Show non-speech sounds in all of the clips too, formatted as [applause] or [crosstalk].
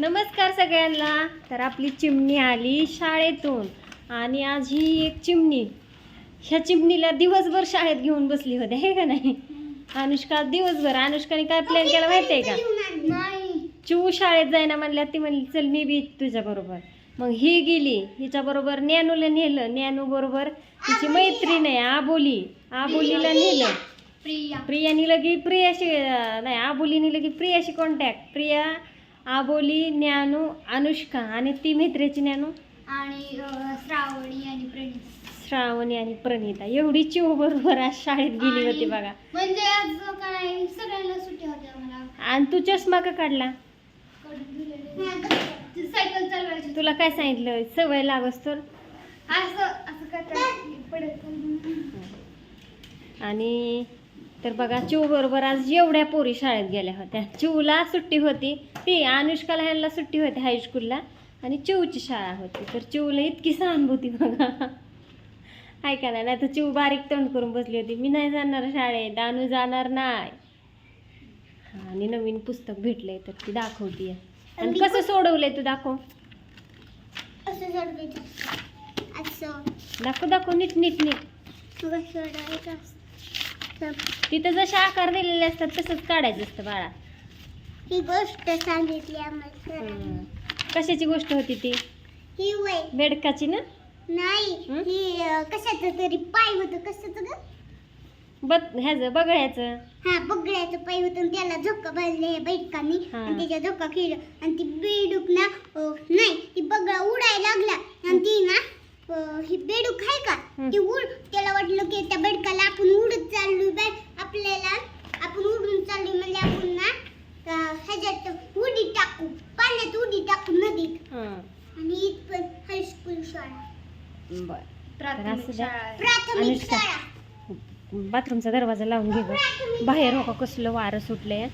नमस्कार सगळ्यांना. तर आपली चिमणी आली शाळेतून. आणि आज ही एक चिमणी. ह्या चिमणीला दिवसभर शाळेत घेऊन बसली होते हे का नाही? अनुष्का दिवसभर. अनुष्काने काय प्लॅन केला माहिती आहे का? नाही चिऊ शाळेत जायना म्हणल्या ती म्हणली चल मी बी तुझ्या बरोबर. मग ही गेली. हिच्या बरोबर ज्ञानूला नेलं. ज्ञानू बरोबर तिची मैत्रीण आहे आबोली. आबोलीला नेलं. प्रिया. प्रियानी लगी प्रियाशी नाही आबोलीनी लगी प्रियाशी कॉन्टॅक्ट प्रिया आबोली ज्ञानू अनुष्का आणि ती मित्रेची ज्ञानू? आणि अं, श्रावणी आणि प्रणित. श्रावणी आणि प्रणिता. एवढी चिव बरोबर आज शाळेत गेली होती आणि- बघा. म्हणजे आज काय सगळ्यांना सुट्ट्या होत्या मला. आणि तू चष्मा का काढला? सायकल चालवायची. तुला काय सांगितलं? सवय लागस तर. असं असं करता पडत आणि तर बघा चिव बरोबर आज एवढ्या पोरी शाळेत गेल्या होत्या. चिवला सुट्टी होती. ती अनुष्काला ह्यांना सुट्टी होती हायस्कूलला आणि चिवची शाळा होती. तर चिवला इतकी सहानुभूती बघा. ऐका ना नाही तर चिव बारीक तोंड करून बसली होती. मी नाही जाणार शाळेत. अनु जाणार नाही. आणि नवीन पुस्तक भेटलंय तर ती दाखवतीये आणि कसं सोडवलंय तू दाखव. दाखव दाखव. नीट नीट नीट. तिथं जसे आकार दिलेले असतात तसंच काढायचं असतं बाळा. ही गोष्ट सांगितली आम्हाला. कशाची गोष्ट होती ती? ही वय. बेडकाची ना? नाही हं? ही अं, कशाचं तरी पाय होतं कशाचं ग? बघ ह्याचं बघायचं हा बगड्याचं पाय होतं आणि त्याला झोका बांधले बैठकानी हा. आणि त्याच्या झोका खेळ आणि ती बेडूक ना अं, नाही ती बगळा उडायला लागला. आणि ती ना अं, ही बेडूक आहे का? हं. ती उड त्याला वाटलं की त्या बेडकाला आपण उडत चाललो बाय आपल्याला आपण उडून चाललो म्हणजे आपण ना अं, ह्याच्यात उडी टाकू पाण्यात उडी टाकू नदीत हं. आणि इथपर्यंत हायस्कूल शाळा बर प्राथमिक असू द्या. अनुष्का. बाथरूमचा दरवाजा लावून घे बाहेर हो का कसलं वारं सुटलंय?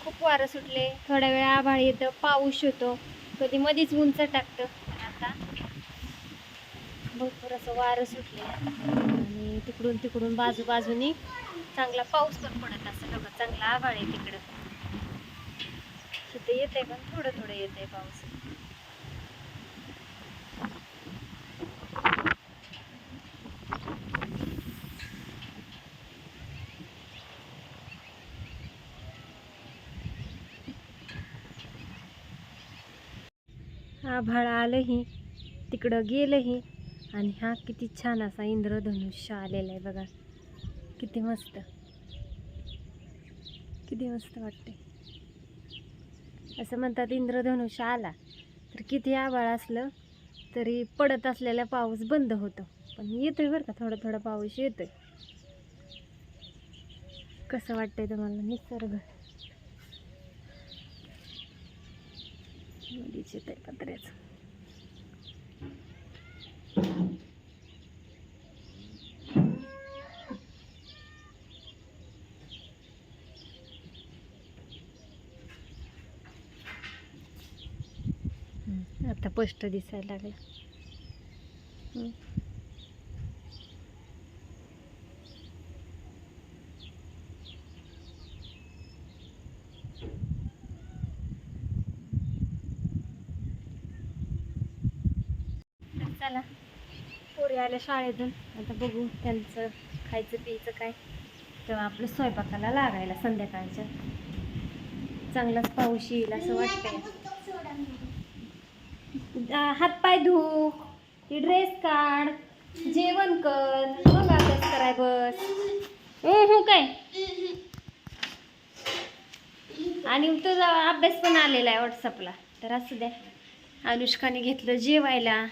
खूप वारं सुटले थोड्या वेळ आभाळ येतं पाऊस होतो. कधी मधीच उंच टाकतं. आता भरपूर असं वारं सुटले आणि तिकडून तिकडून बाजू बाजूनी चांगला पाऊस पण पडत असं बघा चांगला आभाळ आहे तिकडं. तिथे येते पण थोडं थोडं येते पाऊस. आभाळ आलंही तिकडं गेलंही आणि हा किती छान असा इंद्रधनुष्य आलेला आहे बघा. किती मस्त. किती मस्त वाटते असं म्हणतात इंद्रधनुष्य आला तर किती आभाळ असलं तरी पडत असलेला पाऊस बंद होतो. पण येतोय बरं का थोडा थोडा पाऊस येतोय. कसं वाटतंय तुम्हाला? निसर्ग. येत आहे पत्र्याचं आता स्पष्ट दिसायला लागला. चला. पोरी आल्या शाळेतून. आता बघू त्यांचं खायचं प्यायचं काय. तेव्हा आपलं स्वयंपाकाला लागायला संध्याकाळच्या चांगलाच पाऊस येईल असं वाटतंय. हातपाय धू ती ड्रेस काढ. जेवण कर. मग अभ्यास कराय बस. हो हो काय? आणि तुझा अभ्यास पण आलेला आहे व्हॉट्सअपला तर असू द्या. अनुष्काने घेतलं जेवायला.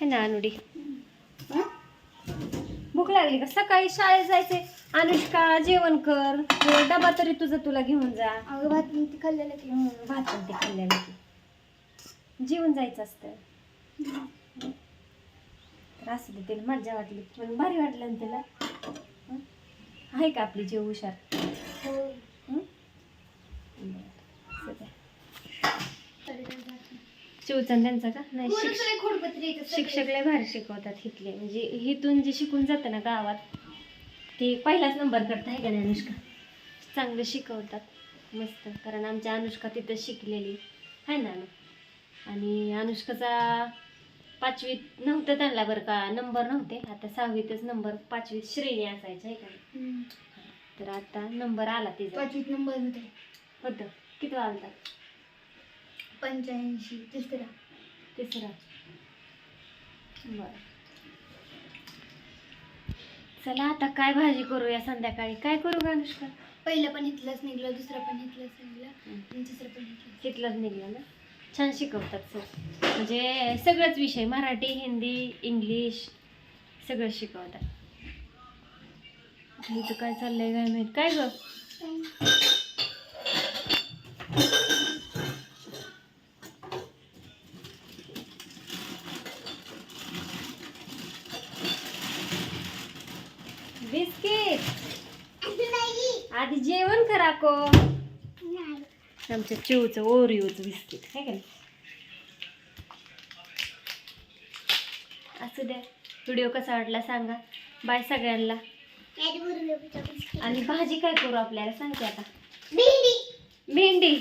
है ना अनुडी? भूक लागली का? सकाळी शाळेत जायचे अनुष्का जेवण कर. डबा तरी तुझा तुला घेऊन जा. अगं भात ते खाल्लेलं की. भात ते खाल्लेलं की. जेवण जायचं असतं. तर असू दे तिला मजा वाटली. पण भारी वाटलं ना तिला? आहे का आपली जीव हुशार हं? बरं, असू द्या. चिवचन त्यांचा का? नाही शिक्षक शिक्षक लय भारी शिकवतात इथले. म्हणजे इथून जे शिकून जातं ना गावात ते पहिलाच नंबर करता आहे का नाही अनुष्का? चांगलं शिकवतात मस्त. कारण आमची अनुष्का तिथं शिकलेली. आहे ना आणि अनुष्काचा पाचवीत नव्हतं त्यांना बरं का नंबर नव्हते. आता सहावीतच नंबर पाचवीत श्रेणी असायच्या आहे का? तर आता नंबर आला तिचा. पाचवीत नंबर होते होतं. किती आलता पंच्याऐंशी तिसरा. तिसरा. बर. चला आता काय भाजी करूया संध्याकाळी? काय करू का अनुष्का? पहिलं पण इथलंच निघलं दुसरं पण इथलंच निघलं आणि तिसरं पण इथलं तिथलंच निघलं ना? छान शिकवतात सर. म्हणजे सगळंच विषय मराठी हिंदी इंग्लिश सगळं शिकवतात. इथं काय चाललंय काय माहीत? काय ग बिस्किट आधी जेवण करा को. आमच्या चिवचं ओरिओचं बिस्किट आहे का असू द्या. व्हिडिओ कसा वाटला सांगा. बाय सगळ्यांना. आणि भाजी काय करू आपल्याला? सांगते आता. भेंडी.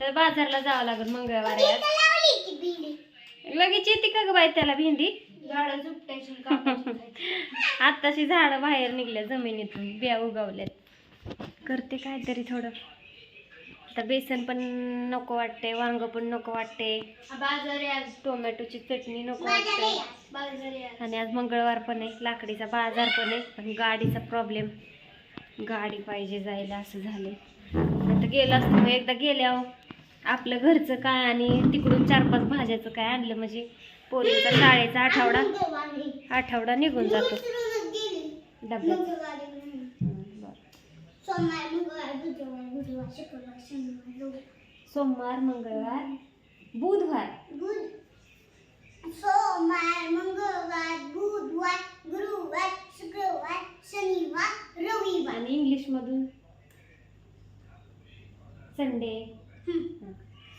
तर बाजारला जावं लागेल मंगळवारी. लगेच येते का ग बाई त्याला भेंडी? झाडं [laughs] झुपटायची कापायची. आत्ताशी झाडं बाहेर निघल्या जमिनीतून बिया उगवल्यात. करते काहीतरी थोडं. आता बेसन पण नको वाटते वांग पण नको वाटते आज. टोमॅटोची चटणी नको वाटते आणि आज मंगळवार पण आहे लाकडीचा बाजार पण आहे पण गाडीचा प्रॉब्लेम गाडी पाहिजे जायला असं झाले आता गेलं असतं मग एकदा गेल्यावर आपलं घरचं काय आणि तिकडून चार पाच भाज्याचं काय आणलं म्हणजे पोरीचा शाळेचा आठवडा. आठवडा निघून जातो. डब्यात सोमवार मंगळवार बुधवार बुधवार शुक्रवार शनिवार रविवार. सोमवार मंगळवार बुधवार. बुध सोमवार मंगळवार बुधवार गुरुवार शुक्रवार शनिवार रविवार. आणि इंग्लिशमधून? Sunday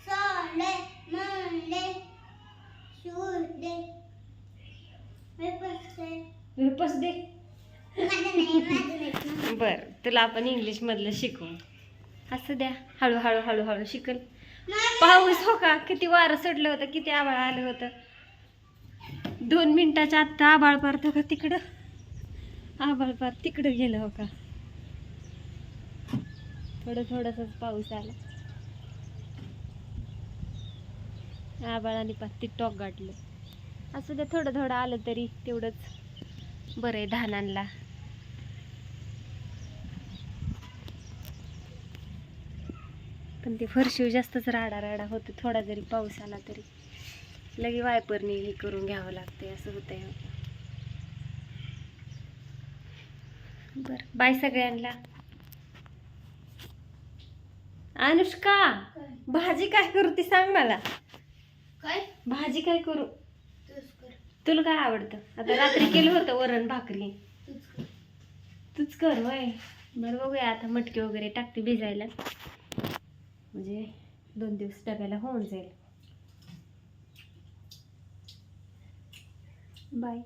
Sunday Monday Tuesday Wednesday वेपस दे. तुला आपण इंग्लिश मधलं शिकवू असं द्या. हळूहळू हळूहळू शिकल. पाऊस हो का? किती वारं सुटलं होतं किती आभाळ आलं होतं. दोन मिनिटाच्या आत्ता आभाळ पारतो का तिकडं? आभाळ पार तिकडं गेलं हो का? थोडं थोडंसंच पाऊस आला. आभाळाने पार ती टॉक गाठलं. असं द्या थोडं थोडं आलं तरी तेवढंच. बरं आहे धानांना पण ते फरशीव जास्तच राडा राडा होतं थोडा जरी पाऊस आला तरी. लगे वायपरनी हे करून घ्यावं लागते असं होतंय. बर बाय सगळ्यांना. अनुष्का भाजी काय करू ती सांग मला. काय? भाजी काय करू? तुला काय आवडतं? आता रात्री केलं होतं वरण भाकरी. तूच कर. तूच कर वय बरं बघूया आता मटकी वगैरे टाकते भिजायला. म्हणजे दोन दिवस डब्याला होऊन जाईल. बाय.